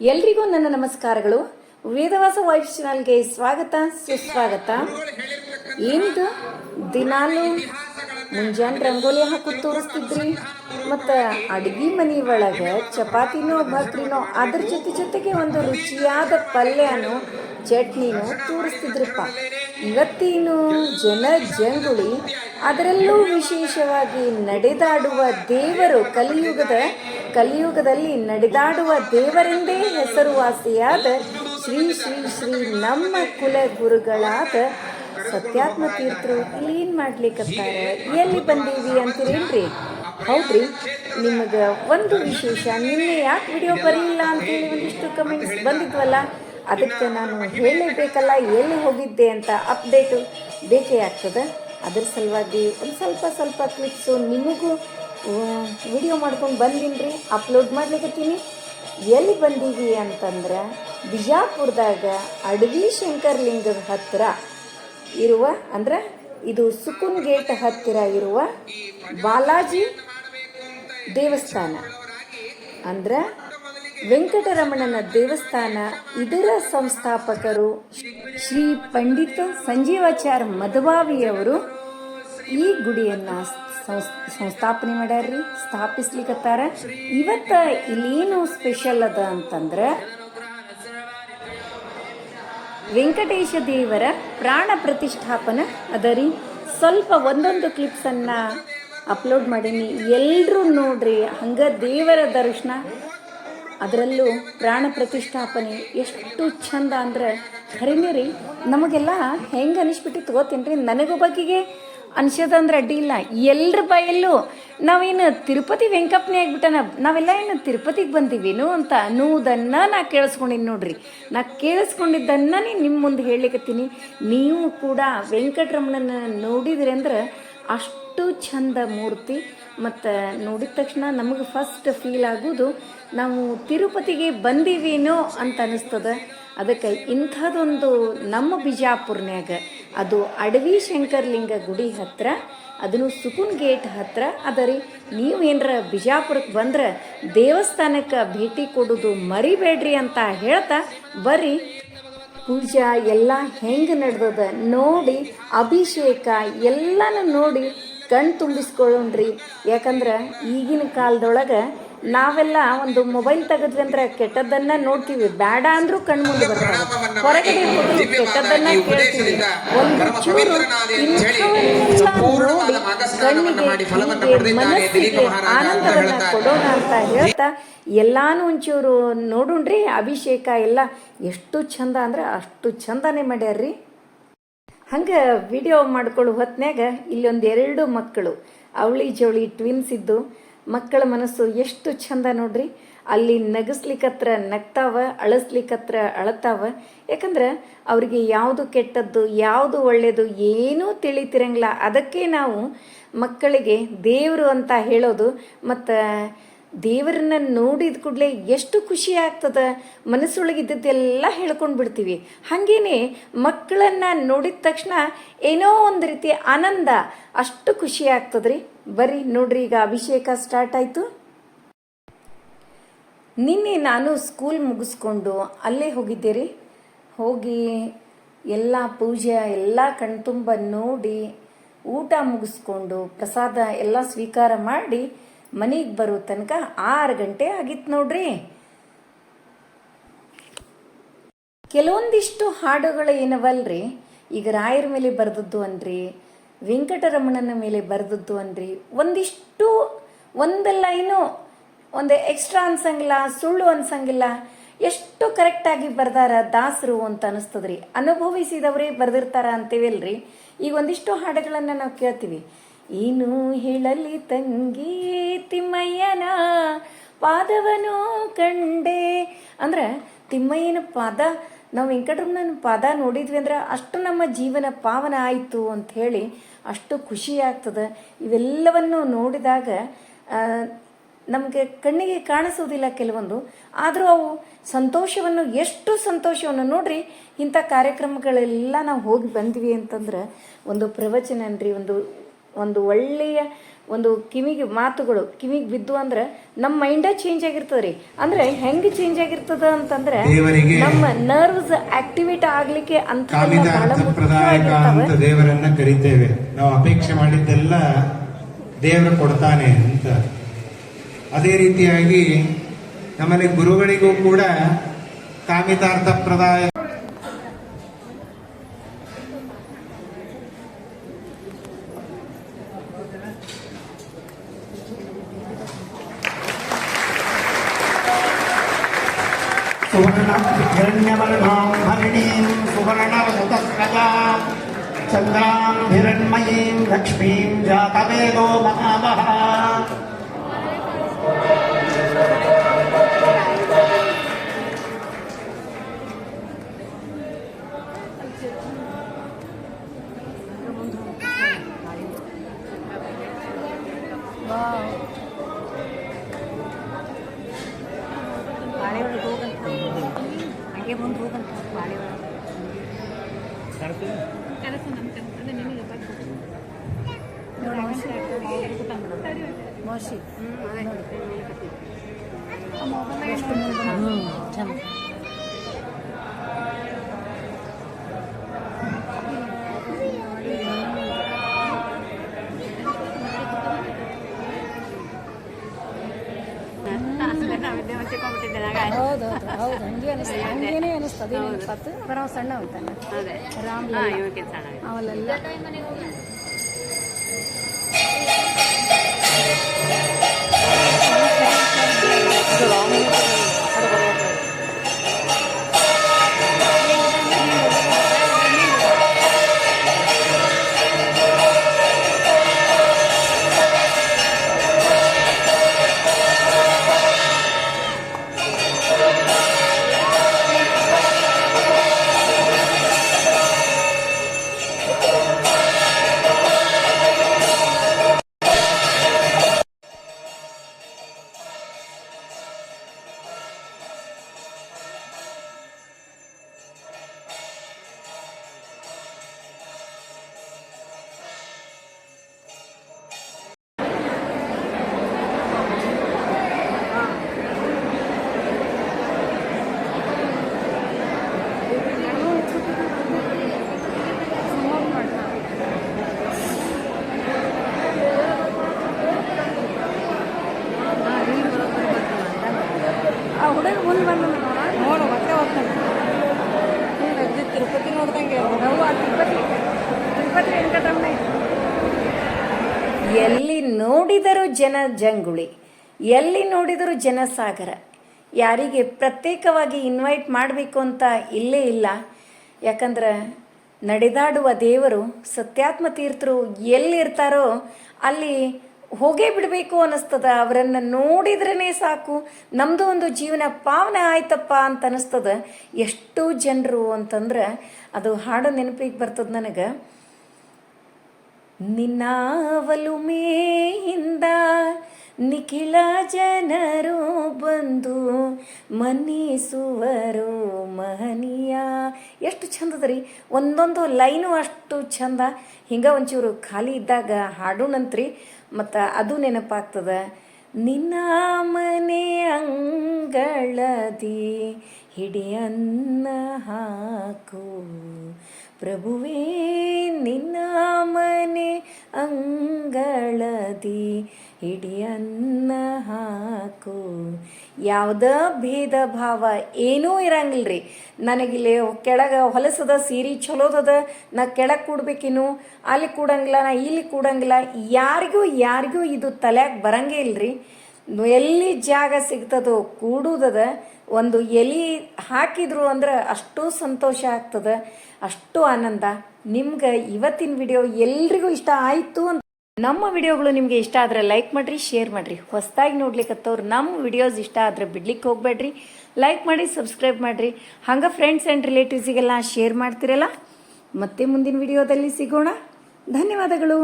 ಎಲ್ರಿಗೂ ನನ್ನ ನಮಸ್ಕಾರಗಳು. ವೇದವಾಸ ವಾಯ್ಸ್ ಚಾನಲ್ಗೆ ಸ್ವಾಗತ, ಸುಸ್ವಾಗತ. ಏನಿದು? ದಿನಾಲು ಮುಂಜಾನೆ ರಂಗೋಲಿ ಹಾಕೋದು ತೋರಿಸ್ತಿದ್ರಿ. ಮತ್ತು ಅಡ್ಗಿ ಮನೆ ಒಳಗೆ ಚಪಾತಿನೋ, ಭಾಕ್ರಿನೋ, ಅದ್ರ ಜೊತೆ ಜೊತೆಗೆ ಒಂದು ರುಚಿಯಾದ ಪಲ್ಯನೋ, ಚಟ್ನಿನೋ ತೋರಿಸ್ತಿದ್ರಪ್ಪ. ಇವತ್ತಿನ ಜನ ಜಂಗುಳಿ, ಅದರಲ್ಲೂ ವಿಶೇಷವಾಗಿ ನಡೆದಾಡುವ ದೇವರು ಕಲಿಯುಗದ ಕಲಿಯುಗದಲ್ಲಿ ನಡೆದಾಡುವ ದೇವರೆಂದೇ ಹೆಸರುವಾಸಿಯಾದ ಶ್ರೀ ಶ್ರೀ ಶ್ರೀ ನಮ್ಮ ಕುಲ ಗುರುಗಳಾದ ಸತ್ಯಾತ್ಮ ತೀರ್ಥರು ಇಲ್ಲಿ ಮಾಡ್ಲಿಕ್ಕೆ ಎಲ್ಲಿ ಬಂದೀವಿ ಅಂತೀರೇನ್ರಿ? ಹೌದ್ರಿ, ನಿಮಗೆ ಒಂದು ವಿಶೇಷ, ನಿನ್ನೆ ಯಾಕೆ ವಿಡಿಯೋ ಬರಲಿಲ್ಲ ಅಂತೇಳಿ ಒಂದಿಷ್ಟು ಕಮೆಂಟ್ಸ್ ಬಂದಿದ್ವಲ್ಲ? ಅದಕ್ಕೆ ನಾನು ಹೇಳಲೇಬೇಕಲ್ಲ, ಎಲ್ಲಿ ಹೋಗಿದ್ದೆ ಅಂತ ಅಪ್ಡೇಟು ಬೇಕೇ ಆಗ್ತದೆ? ಅದ್ರ ಸಲುವಾಗಿ ಒಂದು ಸ್ವಲ್ಪ ಸ್ವಲ್ಪ ಕ್ಲಿಪ್ಸು ನಿಮಗೂ ವಿಡಿಯೋ ಮಾಡ್ಕೊಂಡು ಬಂದೀನಿ ರೀ ಅಪ್ಲೋಡ್ ಮಾಡ್ಲಿಕ್ಕೀನಿ ಎಲ್ಲಿ ಬಂದೀವಿ ಅಂತಂದ್ರೆ ಬಿಜಾಪುರದಾಗ ಅಡವಿ ಶಂಕರಲಿಂಗದ ಹತ್ತಿರ ಇರುವ, ಅಂದ್ರೆ ಇದು ಸುಕುನ್ ಗೇಟ್ ಹತ್ತಿರ ಇರುವ ಬಾಲಾಜಿ ದೇವಸ್ಥಾನ. ಅಂದ್ರೆ ವೆಂಕಟರಮಣನ ದೇವಸ್ಥಾನ. ಇದರ ಸಂಸ್ಥಾಪಕರು ಶ್ರೀ ಪಂಡಿತ ಸಂಜೀವಾಚಾರ್ ಮಧುಬಾವಿಯವರು ಈ ಗುಡಿಯನ್ನ ಸಂಸ್- ಸಂಸ್ಥಾಪನೆ ಮಾಡ್ಯಾರ್ರಿ ಸ್ಥಾಪಿಸ್ಲಿಕ್ಕತ್ತಾರ ಇವತ್ತ ಇಲ್ಲೇನು ಸ್ಪೆಷಲ್ ಅದ ಅಂತಂದ್ರೆ ವೆಂಕಟೇಶ ದೇವರ ಪ್ರಾಣ ಪ್ರತಿಷ್ಠಾಪನ ಅದ ರೀ ಸ್ವಲ್ಪ ಒಂದೊಂದು ಕ್ಲಿಪ್ಸನ್ನು ಅಪ್ಲೋಡ್ ಮಾಡೀನಿ. ಎಲ್ಲರೂ ನೋಡ್ರಿ, ಹಂಗ ದೇವರ ದರ್ಶನ. ಅದರಲ್ಲೂ ಪ್ರಾಣ ಪ್ರತಿಷ್ಠಾಪನೆ ಎಷ್ಟು ಚಂದ ಅಂದ್ರೆ. ಖರೀನಿ ರೀ, ನಮಗೆಲ್ಲ ಹೆಂಗೆ ಅನಿಸ್ಬಿಟ್ಟಿತ್ತು ಗೊತ್ತೇನ್ರಿ? ನನಗೊಬ್ಬಕಿಗೆ ಅನ್ಸೋದಂದ್ರೆ ಅಡ್ಡಿ ಇಲ್ಲ. ಎಲ್ಲರ ಬಯಲ್ಲೂ ನಾವೇನು ತಿರುಪತಿ ವೆಂಕಪ್ಪನೇ ಆಗ್ಬಿಟ್ಟನ? ನಾವೆಲ್ಲ ಏನು ತಿರುಪತಿಗೆ ಬಂದೀವೇನು ಅಂತ ಅನ್ನೋದನ್ನು ನಾ ಕೇಳಿಸ್ಕೊಂಡಿನಿ ನೋಡ್ರಿ. ನಾ ಕೇಳಿಸ್ಕೊಂಡಿದ್ದನ್ನು ನಿಮ್ಮ ಮುಂದೆ ಹೇಳಿಕತ್ತೀನಿ ನೀವು ಕೂಡ ವೆಂಕಟರಮಣನ ನೋಡಿದ್ರಿ ಅಂದ್ರೆ ಅಷ್ಟು ಚಂದ ಮೂರ್ತಿ. ಮತ್ತು ನೋಡಿದ ತಕ್ಷಣ ನಮಗೆ ಫಸ್ಟ್ ಫೀಲ್ ಆಗೋದು ನಾವು ತಿರುಪತಿಗೆ ಬಂದೀವೇನೋ ಅಂತ ಅನಿಸ್ತದ. ಅದಕ್ಕೆ ಇಂಥದ್ದೊಂದು ನಮ್ಮ ಬಿಜಾಪುರ್ನ್ಯಾಗ ಅದು ಅಡವಿ ಶಂಕರ್ಲಿಂಗ ಗುಡಿ ಹತ್ತಿರ ಅದನ್ನು ಸುಕುನ್ ಗೇಟ್ ಹತ್ತಿರ ಅದ ರೀ. ನೀವು ಏನರ ಬಿಜಾಪುರಕ್ಕೆ ಬಂದ್ರೆ ದೇವಸ್ಥಾನಕ್ಕೆ ಭೇಟಿ ಕೊಡೋದು ಮರಿಬೇಡ್ರಿ ಅಂತ ಹೇಳ್ತಾ ಬರ್ರಿ. ಪೂಜಾ ಎಲ್ಲ ಹೆಂಗೆ ನಡೆದದ ನೋಡಿ, ಅಭಿಷೇಕ ಎಲ್ಲನೂ ನೋಡಿ ಕಣ್ ತುಂಬಿಸ್ಕೊಳ್ಳೋಣ್ರಿ ಯಾಕಂದ್ರೆ ಈಗಿನ ಕಾಲದೊಳಗೆ ನಾವೆಲ್ಲ ಒಂದು ಮೊಬೈಲ್ ತೆಗೆದ್ವಿ ಅಂದ್ರೆ ಕೆಟ್ಟದ್ದನ್ನ ನೋಡ್ತೀವಿ. ಬೇಡ ಅಂದ್ರೂ ಕಣ್ ಮುಂದೆ ಬರ್ತಾವೆ ಹೊರಗಡೆ ಹೋಗಿ ಕೆಟ್ಟದ್ದನ್ನ ಕೇಳ್ತೀವಿ. ಒಂದು ಚೂರು ನೋಡಿ ಮನಸ್ಸಿಗೆ ಆನಂದವನ್ನ ಕೊಡೋಣ ಅಂತ ಹೇಳ್ತಾ ಎಲ್ಲಾನು ಒಂಚೂರು ನೋಡುಣ್ರಿ ಅಭಿಷೇಕ ಎಲ್ಲ. ಎಷ್ಟು ಚಂದ ಅಂದ್ರೆ ಅಷ್ಟು ಚಂದನೆ ಮಾಡ್ಯಾರ್ರಿ. ಹಂಗೆ ವಿಡಿಯೋ ಮಾಡ್ಕೊಳ್ಳೋ ಹೊತ್ನ್ಯಾಗ ಇಲ್ಲೊಂದು ಎರಡು ಮಕ್ಕಳು ಅವಳಿ ಜವಳಿ ಟ್ವಿನ್ಸ್ ಇದ್ದು. ಮಕ್ಕಳ ಮನಸ್ಸು ಎಷ್ಟು ಚಂದ ನೋಡ್ರಿ. ಅಲ್ಲಿ ನಗಸ್ಲಿಕ್ಕತ್ರ ನಗ್ತಾವ, ಅಳಸ್ಲಿಕ್ಕತ್ರ ಅಳತಾವ. ಯಾಕಂದ್ರೆ ಅವರಿಗೆ ಯಾವುದು ಕೆಟ್ಟದ್ದು, ಯಾವುದು ಒಳ್ಳೆಯದು ಏನೂ ತಿಳಿತಿರಂಗಿಲ್ಲ. ಅದಕ್ಕೆ ನಾವು ಮಕ್ಕಳಿಗೆ ದೇವರು ಅಂತ ಹೇಳೋದು ಮತ್ತು ದೇವರನ್ನ ನೋಡಿದ ಕೂಡಲೇ ಎಷ್ಟು ಖುಷಿ ಆಗ್ತದ. ಮನಸ್ಸೊಳಗಿದ್ದದ್ದೆಲ್ಲ ಹೇಳ್ಕೊಂಡು ಬಿಡ್ತೀವಿ. ಹಾಗೇನೆ ಮಕ್ಕಳನ್ನ ನೋಡಿದ ತಕ್ಷಣ ಏನೋ ಒಂದು ರೀತಿ ಆನಂದ. ಅಷ್ಟು ಖುಷಿ ಆಗ್ತದ್ರಿ. ಬರ್ರಿ ನೋಡ್ರಿ, ಈಗ ಅಭಿಷೇಕ ಸ್ಟಾರ್ಟ್ ಆಯಿತು. ನಿನ್ನೆ ನಾನು ಸ್ಕೂಲ್ ಮುಗಿಸ್ಕೊಂಡು ಅಲ್ಲೇ ಹೋಗಿದ್ದೆ ರೀ ಹೋಗಿ ಎಲ್ಲ ಪೂಜೆ, ಎಲ್ಲ ಕಣ್ತುಂಬ ನೋಡಿ ಊಟ ಮುಗಿಸ್ಕೊಂಡು ಪ್ರಸಾದ ಎಲ್ಲ ಸ್ವೀಕಾರ ಮಾಡಿ ಮನೆಗೆ ಬರೋ ತನಕ ಆರು ಗಂಟೆ ಆಗಿತ್ತು ನೋಡ್ರಿ. ಕೆಲವೊಂದಿಷ್ಟು ಹಾಡುಗಳು ಏನವಲ್ರಿ? ಈಗ ರಾಯರ ಮೇಲೆ ಬರೆದದ್ದು ಅನ್ರಿ, ವೆಂಕಟರಮಣನ ಮೇಲೆ ಬರೆದದ್ದು ಅನ್ರಿ. ಒಂದಿಷ್ಟು, ಒಂದು ಲೈನು, ಒಂದು ಎಕ್ಸ್ಟ್ರಾ ಅನ್ಸಂಗಿಲ್ಲ, ಸುಳ್ಳು ಅನ್ಸಂಗಿಲ್ಲ, ಎಷ್ಟು ಕರೆಕ್ಟಾಗಿ ಬರ್ದಾರ ದಾಸರು ಅಂತ ಅನಿಸ್ತದ್ರಿ. ಅನುಭವಿಸಿದವರೇ ಬರೆದಿರ್ತಾರ ಅಂತೀವಲ್ರಿ. ಈಗ ಒಂದಿಷ್ಟು ಹಾಡುಗಳನ್ನು ನಾವು ಕೇಳ್ತೀವಿ. ಏನು ಹೇಳಲಿ ತಂಗಿ ತಿಮ್ಮಯ್ಯನ ಪಾದವನು ಕಂಡೆ. ಅಂದ್ರೆ ತಿಮ್ಮಯ್ಯನ ಪಾದ, ನಾವು ವೆಂಕಟರಮಣನ ಪಾದ ನೋಡಿದ್ವಿ ಅಂದ್ರೆ ಅಷ್ಟು ನಮ್ಮ ಜೀವನ ಪಾವನ ಆಯಿತು ಅಂತ ಹೇಳಿ ಅಷ್ಟು ಖುಷಿ ಆಗ್ತದೆ. ಇವೆಲ್ಲವನ್ನು ನೋಡಿದಾಗ ನಮಗೆ ಕಣ್ಣಿಗೆ ಕಾಣಿಸೋದಿಲ್ಲ ಕೆಲವೊಂದು, ಆದರೂ ಅವು ಸಂತೋಷವನ್ನು, ಎಷ್ಟು ಸಂತೋಷವನ್ನು ನೋಡ್ರಿ, ಇಂಥ ಕಾರ್ಯಕ್ರಮಗಳೆಲ್ಲ ನಾವು ಹೋಗಿ ಬಂದ್ವಿ ಅಂತಂದ್ರೆ ಒಂದು ಪ್ರವಚನ ಅನ್ರಿ, ಒಂದು ಒಂದು ಒಳ್ಳೆಯ ಒಂದು ಕಿವಿಗೆ ಮಾತುಗಳು ಕಿವಿಗೆ ಬಿದ್ದು ಅಂದ್ರೆ ನಮ್ಮ ಮೈಂಡ ಚೇಂಜ್ ಆಗಿರ್ತದೆ ರೀ ಅಂದ್ರೆ ಹೆಂಗ್ ಚೇಂಜ್ ಆಗಿರ್ತದ ಅಂತಂದ್ರೆ ನಮ್ಮ ನರ್ವ್ಸ್ ಆಕ್ಟಿವೇಟ್ ಆಗ್ಲಿಕ್ಕೆ ಅಂತ ದೇವರನ್ನ ಕರಿತೇವೆ. ನಾವು ಅಪೇಕ್ಷೆ ಮಾಡಿದ್ದೆಲ್ಲ ದೇವರು ಕೊಡ್ತಾನೆ ಅಂತ. ಅದೇ ರೀತಿಯಾಗಿ ನಮ್ಮಲ್ಲಿ ಗುರುಗಳಿಗೂ ಕೂಡ ಕಾಮಿತಾರ್ಥ ಪ್ರದಾಯ सुवर्णहिरण्यवर्णां हरिणीं सुवर्णवसुतस्रजां चन्द्रां हिरण्मयीं लक्ष्मीं जातवेदो महावः ಹಂಗೆ ಮುಂದೆ ಹೋಗಂತ ಬಾಳೆ ಒಳಗೆ ಚಂದ ಹೌದು ಹೌದು ಹಂಗೆ ಅನಿಸ್ತದೆ ಹಂಗೇನೆ ಅನಿಸ್ತದೆ ಅನಿಸ್ತದೆ ಬರೋ ಸಣ್ಣ ಅಂತಾನೆ ಅದೇ. ರಾಮ್ ಅವಲೆಲ್ಲ ಆ ಮುಂದೆ ಬಂದ ನೋಡು. ಮತ್ತೆ ಹೋಗ್ತಾನೆ. ತಿರುಪತಿ ನೋಡ್ದಂಗೆ ತಿರುಪತಿ ತಿರುಪತಿ ವೆಂಕಟರಮಣ ಎಲ್ಲಿ ನೋಡಿದರೂ ಜನ ಜಂಗುಳಿ, ಎಲ್ಲಿ ನೋಡಿದರೂ ಜನಸಾಗರ. ಯಾರಿಗೆ ಪ್ರತ್ಯೇಕವಾಗಿ ಇನ್ವೈಟ್ ಮಾಡಬೇಕು ಅಂತ ಇಲ್ಲೇ ಇಲ್ಲ. ಯಾಕಂದ್ರೆ ನಡೆದಾಡುವ ದೇವರು ಸತ್ಯಾತ್ಮ ತೀರ್ಥರು ಎಲ್ಲಿರ್ತಾರೋ ಅಲ್ಲಿ ಹೋಗೇ ಬಿಡಬೇಕು ಅನ್ನಿಸ್ತದ. ಅವರನ್ನು ನೋಡಿದ್ರೇ ಸಾಕು. ನಮ್ಮದು ಒಂದು ಜೀವನ ಪಾವನೆ ಆಯ್ತಪ್ಪ ಅಂತ ಅನ್ನಿಸ್ತದ. ಎಷ್ಟು ಜನರು ಅಂತಂದ್ರೆ ಅದು ಹಾಡು ನೆನಪಿಗೆ ಬರ್ತದ ನನಗೆ. ನಿನ್ನ ಮೇಯಿಂದ ನಿಖಿಲ ಜನರು ಬಂದು ಮನ್ನಿಸುವರು ಮಹನೀಯ. ಎಷ್ಟು ಚಂದದ ರೀ ಒಂದೊಂದು ಲೈನು ಅಷ್ಟು ಚಂದ. ಹಿಂಗೆ ಒಂಚೂರು ಖಾಲಿ ಇದ್ದಾಗ ಹಾಡೋಣಂತ್ರಿ. ಮತ್ತು ಅದು ನೆನಪಾಗ್ತದ. ನಿನ್ನ ಮನೆ ಅಂಗಳದಿ ಹಿಡಿಯನ್ನ ಹಾಕು. ಪ್ರಭುವೇ, ನಿನ್ನ ಮನೆ ಅಂಗಳದಿ ಹಿಡಿಯನ್ನ ಹಾಕು. ಯಾವುದ ಭೇದ ಭಾವ ಏನೂ ಇರಂಗಿಲ್ರಿ. ನನಗಿಲ್ಲಿ ಕೆಳಗೆ ಹೊಲಸದ ಸೀರೆ ಚಲೋದದ, ನಾ ಕೆಳಗೆ ಕೂಡ್ಬೇಕೇನು ಅಲ್ಲಿ ಕೂಡಂಗಿಲ್ಲ, ನಾ ಇಲ್ಲಿ ಕೂಡಂಗಿಲ್ಲ, ಯಾರಿಗೂ ಯಾರಿಗೂ ಇದು ತಲೆಯಾಗ ಬರಂಗೇ ಇಲ್ರಿ. ಎಲ್ಲಿ ಜಾಗ ಸಿಗ್ತದೋ ಕೂಡುದದ ಒಂದು ಎಲಿ ಹಾಕಿದ್ರು ಅಂದ್ರೆ ಅಷ್ಟು ಸಂತೋಷ ಆಗ್ತದೆ, ಅಷ್ಟು ಆನಂದ. ನಿಮ್ಗೆ ಇವತ್ತಿನ ವಿಡಿಯೋ ಎಲ್ರಿಗೂ ಇಷ್ಟ ಆಯಿತು ಅಂತ ನಮ್ಮ ವಿಡಿಯೋಗಳು ನಿಮಗೆ ಇಷ್ಟ ಆದರೆ ಲೈಕ್ ಮಾಡಿರಿ ಶೇರ್ ಮಾಡಿರಿ. ಹೊಸದಾಗಿ ನೋಡ್ಲಿಕ್ಕತ್ತವ್ರು ನಮ್ಮ ವಿಡಿಯೋಸ್ ಇಷ್ಟ ಆದರೆ ಬಿಡ್ಲಿಕ್ಕೆ ಹೋಗಬೇಡ್ರಿ. ಲೈಕ್ ಮಾಡಿ ಸಬ್ಸ್ಕ್ರೈಬ್ ಮಾಡಿರಿ. ಹಂಗೆ ಫ್ರೆಂಡ್ಸ್ ಆ್ಯಂಡ್ ರಿಲೇಟಿವ್ಸಿಗೆಲ್ಲ ಶೇರ್ ಮಾಡ್ತಿರಲ್ಲ, ಮತ್ತೆ ಮುಂದಿನ ವಿಡಿಯೋದಲ್ಲಿ ಸಿಗೋಣ. ಧನ್ಯವಾದಗಳು.